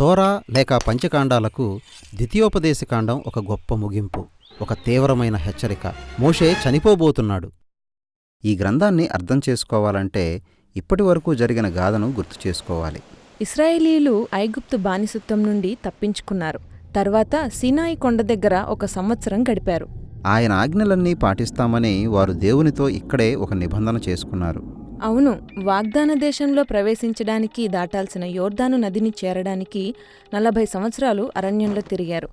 తోరా లేక పంచకాండాలకు ద్వితీయోపదేశకాండం ఒక గొప్ప ముగింపు ఒక తీవ్రమైన హెచ్చరిక. మోషే చనిపోబోతున్నాడు. ఈ గ్రంథాన్ని అర్థం చేసుకోవాలంటే ఇప్పటివరకు జరిగిన గాథను గుర్తు చేసుకోవాలి. ఇస్రాయేలీలు ఐగుప్తు బానిసత్వం నుండి తప్పించుకున్నారు. తర్వాత సీనాయి కొండ దగ్గర ఒక సంవత్సరం గడిపారు. ఆయన ఆజ్ఞలన్నీ పాటిస్తామని వారు దేవునితో ఇక్కడే ఒక నిబంధన చేసుకున్నారు. అవును వాగ్దాన దేశంలో ప్రవేశించడానికి దాటాల్సిన యోర్దాను నదిని చేరడానికి నలభై సంవత్సరాలు అరణ్యంలో తిరిగారు.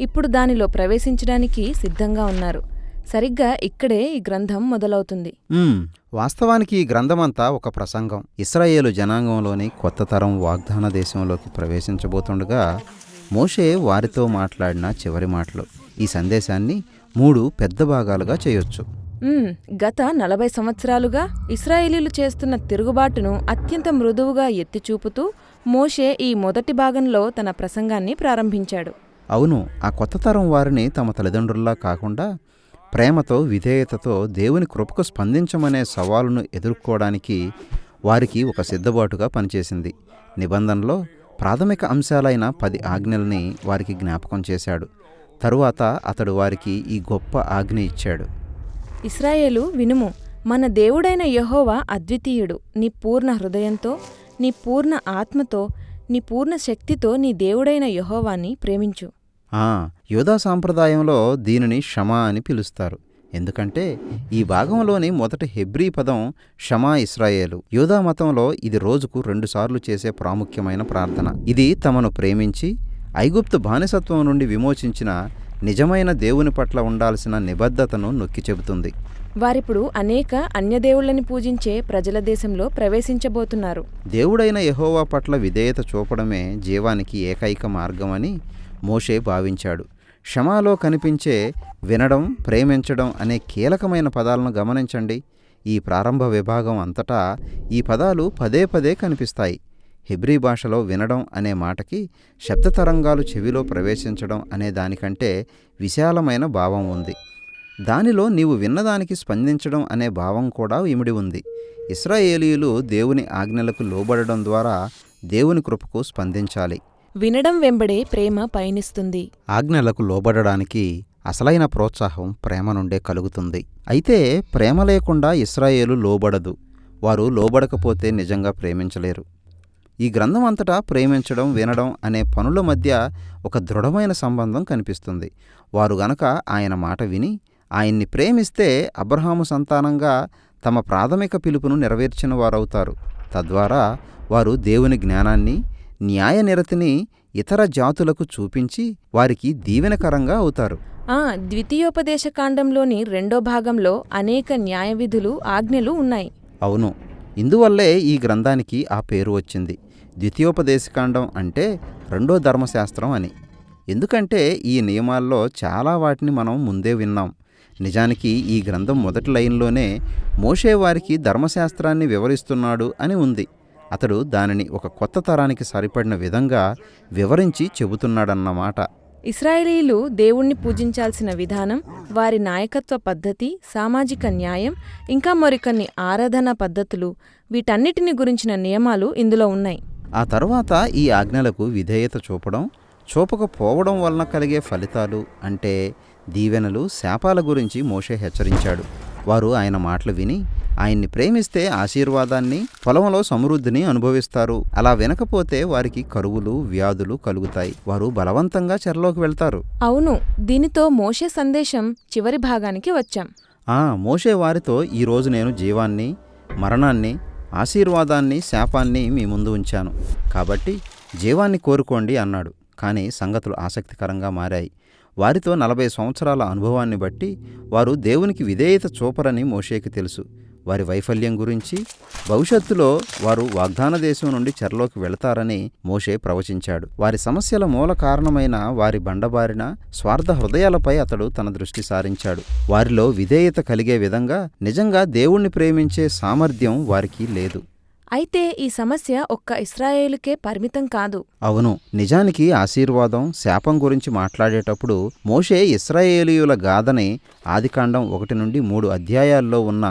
ఇప్పుడు దానిలో ప్రవేశించడానికి సిద్ధంగా ఉన్నారు. సరిగ్గా ఇక్కడే ఈ గ్రంథం మొదలవుతుంది. వాస్తవానికి ఈ గ్రంథమంతా ఒక ప్రసంగం. ఇస్రాయేలు జనాంగంలోని కొత్త తరం వాగ్దాన దేశంలోకి ప్రవేశించబోతుండగా మోషే వారితో మాట్లాడిన చివరి మాటలు. ఈ సందేశాన్ని మూడు పెద్ద భాగాలుగా చేయొచ్చు. గత నలభై సంవత్సరాలుగా ఇస్రాయేలీలు చేస్తున్న తిరుగుబాటును అత్యంత మృదువుగా ఎత్తిచూపుతూ మోషే ఈ మొదటి భాగంలో తన ప్రసంగాన్ని ప్రారంభించాడు. అవును ఆ కొత్త తరం వారిని తమ తల్లిదండ్రుల్లా కాకుండా ప్రేమతో విధేయతతో దేవుని కృపకు స్పందించమనే సవాలును ఎదుర్కోవడానికి వారికి ఒక సిద్ధబాటుగా పనిచేసింది. నిబంధనలో ప్రాథమిక అంశాలైన పది ఆజ్ఞల్ని వారికి జ్ఞాపకం చేశాడు. తరువాత అతడు వారికి ఈ గొప్ప ఆజ్ఞ ఇచ్చాడు. ఇస్రాయేలు వినుము మన దేవుడైన యహోవా అద్వితీయుడు. నీ పూర్ణ హృదయంతో నీ పూర్ణ ఆత్మతో నీ పూర్ణ శక్తితో నీ దేవుడైన యహోవాని ప్రేమించు. ఆ యోధా సాంప్రదాయంలో దీనిని షమా అని పిలుస్తారు. ఎందుకంటే ఈ భాగంలోని మొదటి హెబ్రీ పదం షమా ఇస్రాయేలు యోధా మతంలో ఇది రోజుకు రెండుసార్లు చేసే ప్రాముఖ్యమైన ప్రార్థన. ఇది తమను ప్రేమించి ఐగుప్తు బానిసత్వం నుండి విమోచించిన నిజమైన దేవుని పట్ల ఉండాల్సిన నిబద్ధతను నొక్కి చెబుతుంది. వారిప్పుడు అనేక అన్యదేవుళ్ళని పూజించే ప్రజల దేశంలో ప్రవేశించబోతున్నారు. దేవుడైన యెహోవా పట్ల విధేయత చూపడమే జీవానికి ఏకైక మార్గమని మోషే భావించాడు. క్షమాలో కనిపించే వినడం ప్రేమించడం అనే కీలకమైన పదాలను గమనించండి. ఈ ప్రారంభ విభాగం అంతటా ఈ పదాలు పదే పదే కనిపిస్తాయి. హెబ్రీ భాషలో వినడం అనే మాటకి శబ్దతరంగాలు చెవిలో ప్రవేశించడం అనే దానికంటే విశాలమైన భావం ఉంది. దానిలో నీవు విన్నదానికి స్పందించడం అనే భావం కూడా ఇమిడి ఉంది. ఇస్రాయేలీయులు దేవుని ఆజ్ఞలకు లోబడడం ద్వారా దేవుని కృపకు స్పందించాలి. వినడం వెంబడే ప్రేమ పయనిస్తుంది. ఆజ్ఞలకు లోబడడానికి అసలైన ప్రోత్సాహం ప్రేమ నుండే కలుగుతుంది. అయితే ప్రేమ లేకుండా ఇస్రాయేలు లోబడదు. వారు లోబడకపోతే నిజంగా ప్రేమించలేరు. ఈ గ్రంథం అంతటా ప్రేమించడం వినడం అనే పనుల మధ్య ఒక దృఢమైన సంబంధం కనిపిస్తుంది. వారు గనక ఆయన మాట విని ఆయన్ని ప్రేమిస్తే అబ్రహాము సంతానంగా తమ ప్రాథమిక పిలుపును నెరవేర్చిన వారవుతారు. తద్వారా వారు దేవుని జ్ఞానాన్ని న్యాయనిరతిని ఇతర జాతులకు చూపించి వారికి దీవెనకరంగా అవుతారు. ఆ ద్వితీయోపదేశకాండంలోని రెండో భాగంలో అనేక న్యాయ విధులు ఆజ్ఞలు ఉన్నాయి. అవును. ఇందువల్లే ఈ గ్రంథానికి ఆ పేరు వచ్చింది. ద్వితీయోపదేశకాండం అంటే రెండో ధర్మశాస్త్రం అని. ఎందుకంటే ఈ నియమాల్లో చాలా వాటిని మనం ముందే విన్నాం. నిజానికి ఈ గ్రంథం మొదటి లైన్లోనే మోషే వారికి ధర్మశాస్త్రాన్ని వివరిస్తున్నాడు అని ఉంది. అతడు దానిని ఒక కొత్త తరానికి సరిపడిన విధంగా వివరించి చెబుతున్నాడన్నమాట. ఇస్రాయేలీలు దేవుణ్ణి పూజించాల్సిన విధానం వారి నాయకత్వ పద్ధతి సామాజిక న్యాయం ఇంకా మరికొన్ని ఆరాధనా పద్ధతులు వీటన్నిటిని గురించిన నియమాలు ఇందులో ఉన్నాయి. ఆ తరువాత ఈ ఆజ్ఞలకు విధేయత చూపడం చూపకపోవడం వలన కలిగే ఫలితాలు అంటే దీవెనలు శాపాల గురించి మోషే హెచ్చరించాడు. వారు ఆయన మాటలు విని ఆయన్ని ప్రేమిస్తే ఆశీర్వాదాన్ని పొలంలో సమృద్ధిని అనుభవిస్తారు. అలా వినకపోతే వారికి కరువులు వ్యాధులు కలుగుతాయి. వారు బలవంతంగా చెరలోకి వెళ్తారు. అవును దీనితో మోషే సందేశం చివరి భాగానికి వచ్చాం. ఆ మోషే వారితో ఈరోజు నేను జీవాన్ని మరణాన్ని ఆశీర్వాదాన్ని శాపాన్ని మీ ముందు ఉంచాను. కాబట్టి జీవాన్ని కోరుకోండి అన్నాడు. కానీ సంగతులు ఆసక్తికరంగా మారాయి. వారితో నలభై సంవత్సరాల అనుభవాన్ని బట్టి వారు దేవునికి విధేయత చూపరని మోషేకి తెలుసు. వారి వైఫల్యం గురించి భవిష్యత్తులో వారు వాగ్దాన దేశం నుండి చెరలోకి వెళతారని మోషే ప్రవచించాడు. వారి సమస్యల మూల కారణమైన వారి బండబారిన స్వార్థ హృదయాలపై అతడు తన దృష్టి సారించాడు. వారిలో విధేయత కలిగే విధంగా నిజంగా దేవుణ్ణి ప్రేమించే సామర్థ్యం వారికి లేదు. అయితే ఈ సమస్య ఒక్క ఇస్రాయేలుకే పరిమితం కాదు. అవును నిజానికి ఆశీర్వాదం శాపం గురించి మాట్లాడేటప్పుడు మోషే ఇస్రాయేలీయుల గాథని ఆదికాండం ఒకటి నుండి మూడు అధ్యాయాల్లో ఉన్న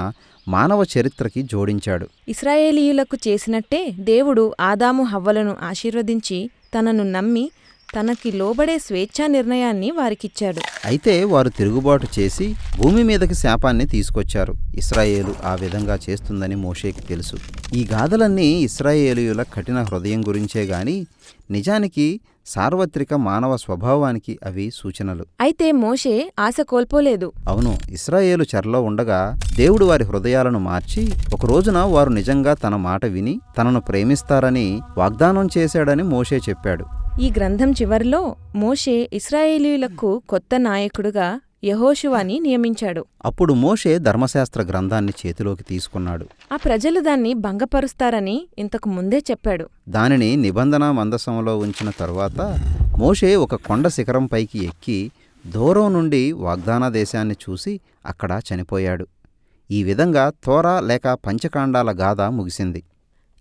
మానవ చరిత్రకి జోడించాడు. ఇస్రాయేలీయులకు చేసినట్టే దేవుడు ఆదాము హవ్వలను ఆశీర్వదించి తనను నమ్మి తనకి లోబడే స్వేచ్ఛా నిర్ణయాన్ని వారికిచ్చాడు. అయితే వారు తిరుగుబాటు చేసి భూమి మీదకి శాపాన్ని తీసుకొచ్చారు. ఇస్రాయేలు ఆ విధంగా చేస్తుందని మోషేకి తెలుసు. ఈ గాథలన్నీ ఇస్రాయేలీయుల కఠిన హృదయం గురించే గాని నిజానికి సార్వత్రిక మానవ స్వభావానికి అవి సూచనలు. అయితే మోషే ఆశ కోల్పోలేదు. అవును ఇస్రాయేలు చెరలో ఉండగా దేవుడు వారి హృదయాలను మార్చి ఒక రోజున వారు నిజంగా తన మాట విని తనను ప్రేమిస్తారని వాగ్దానం చేశాడని మోషే చెప్పాడు. ఈ గ్రంథం చివరిలో మోషే ఇస్రాయేలీయులకు కొత్త నాయకుడుగా యహోషువాని నియమించాడు. అప్పుడు మోషే ధర్మశాస్త్ర గ్రంథాన్ని చేతిలోకి తీసుకున్నాడు. ఆ ప్రజలు దాన్ని భంగపరుస్తారని ఇంతకు ముందే చెప్పాడు. దానిని నిబంధన మందసంలో ఉంచిన తరువాత మోషే ఒక కొండ శిఖరం పైకి ఎక్కి దూరం నుండి వాగ్దాన దేశాన్ని చూసి అక్కడ చనిపోయాడు. ఈ విధంగా తోరా లేక పంచకాండాల గాథ ముగిసింది.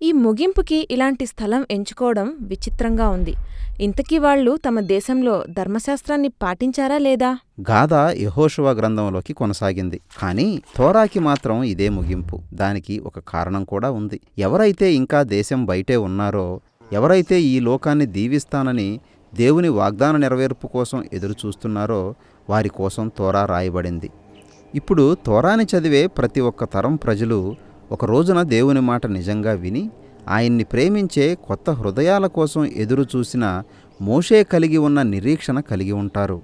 ఈ ముగింపుకి ఇలాంటి స్థలం ఎంచుకోవడం విచిత్రంగా ఉంది. ఇంతకీ వాళ్ళు తమ దేశంలో ధర్మశాస్త్రాన్ని పాటించారా లేదా? గాథ యహోషువ గ్రంథంలోకి కొనసాగింది. కానీ తోరాకి మాత్రం ఇదే ముగింపు. దానికి ఒక కారణం కూడా ఉంది. ఎవరైతే ఇంకా దేశం బయటే ఉన్నారో ఎవరైతే ఈ లోకాన్ని దీవిస్తానని దేవుని వాగ్దాన నెరవేర్పు కోసం ఎదురు చూస్తున్నారో వారి కోసం తోరా రాయబడింది. ఇప్పుడు తోరాని చదివే ప్రతి ఒక్క తరం ప్రజలు ఒక రోజున దేవుని మాట నిజంగా విని ఆయన్ని ప్రేమించే కొత్త హృదయాల కోసం ఎదురు చూసిన మోషే కలిగి ఉన్న నిరీక్షణ కలిగి ఉంటారు.